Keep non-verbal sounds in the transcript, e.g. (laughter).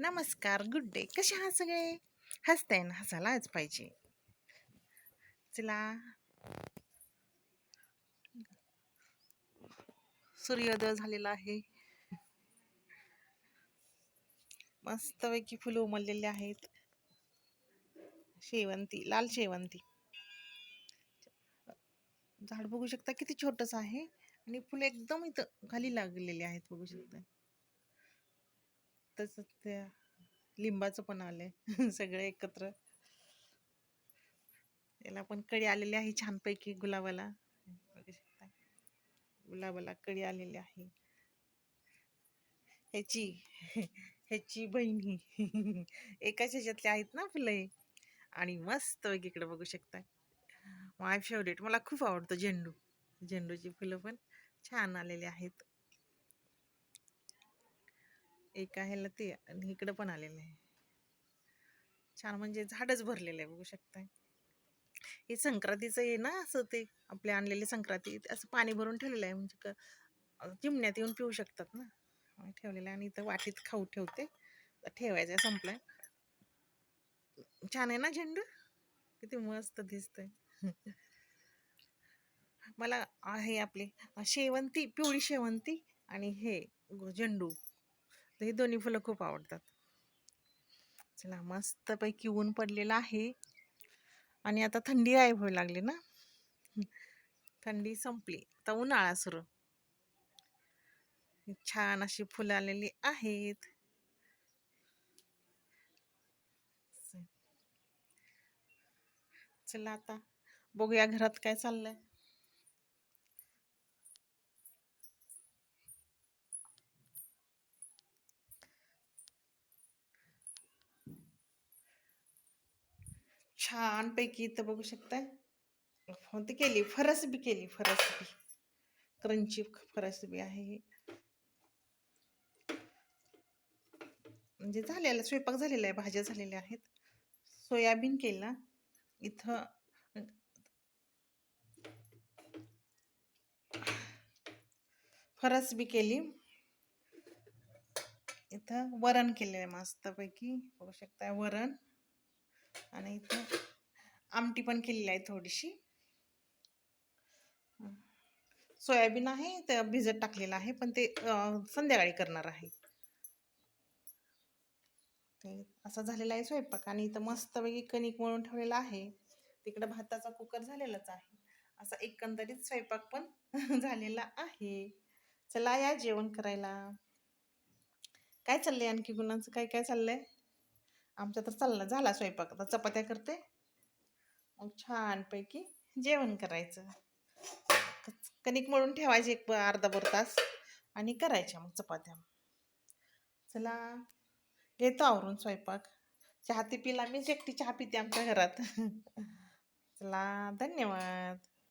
नमस्कार good day. कसे आहात सगळे? हसताय ना हसायलाच पाहिजे. चला. सूर्योदय झालेला आहे. मस्तपैकी फुलं उमललेले आहेत. शेवंती लाल शेवंती. झाड बघू शकता किती छोटस आहे आणि फुलं एकदम इथं खाली लागलेले आहेत बघू शकता. तसंच त्या लिंबाचं पण आलंय. (laughs) सगळे एकत्र. याला पण कळी आलेली आहे छानपैकी गुलाबाला. बघू शकता. गुलाबाला कळी आलेली आहे. ह्याची ह्याची बहिणी. एकाच ह्याच्यातले आहेत ना फुलं आणि मस्त इकडे बघू शकता. माय फेवरेट मला खूप आवडतं झेंडू. झेंडूची फुलं पण छान आलेली आहेत. एका ह्याला ते आणि इकडं पण आलेलं आहे. छान म्हणजे झाडच भरलेलं आहे बघू शकताय. हे संक्रांतीचं आहे ना असं ते आपले आणलेले संक्रांती असं पाणी भरून ठेवलेलं आहे म्हणजे क चिमण्यात येऊन पिऊ शकतात ना. ठेवलेलं आहे आणि इथं वाटीत खाऊ ठेवते. ठेवायचं आहे संपलाय. छान आहे ना झेंडू? किती मस्त दिसतंय. मला आहे आपले शेवंती पिवळी शेवंती आणि हे झेंडू. तर हे दोन्ही फुलं खूप आवडतात. चला मस्तपैकी ऊन पडलेलं आहे. आणि आता थंडी आहे व्हायला लागली ना? थंडी संपली. आता उन्हाळा सुरू. छान अशी फुलं आलेली आहेत. चला आता बघूया घरात काय चाललंय. छानपैकी इथं बघू शकताय. हो, ती केली फरसबी केली फरसबी क्रंची फरसबी आहे म्हणजे झालेला स्वयंपाक झालेला आहे भाज्या झालेल्या आहेत. सोयाबीन केला. इथं फरसबी केली. इथं वरण केलेलं आहे मस्तपैकी. बघू शकता वरण. आणि इथं आमटी पण केलेली आहे थोडीशी. सोयाबीन आहे ते भिजत टाकलेलं आहे पण ते संध्याकाळी करणार आहे. ते असा झालेला आहे स्वयंपाक आणि इथं मस्तपैकी कणिक मळून ठेवलेला आहे. तिकडं भाताचा कुकर झालेलाच आहे. असा एकंदरीत स्वयंपाक पण (laughs) झालेला आहे. चला या जेवण करायला. काय चाललंय आणखी गुणांचं काय काय चाललंय? आमचा तर चालला झाला स्वयंपाक. आता चपात्या करते. मग छानपैकी जेवण करायचं. कणिक मळून ठेवायचे एक अर्धा भर तास आणि करायच्या मग चपात्या. चला घेतो आवरून स्वयंपाक. चहा ती पिला मीच एकटी चहा पिते आमच्या घरात. चला धन्यवाद.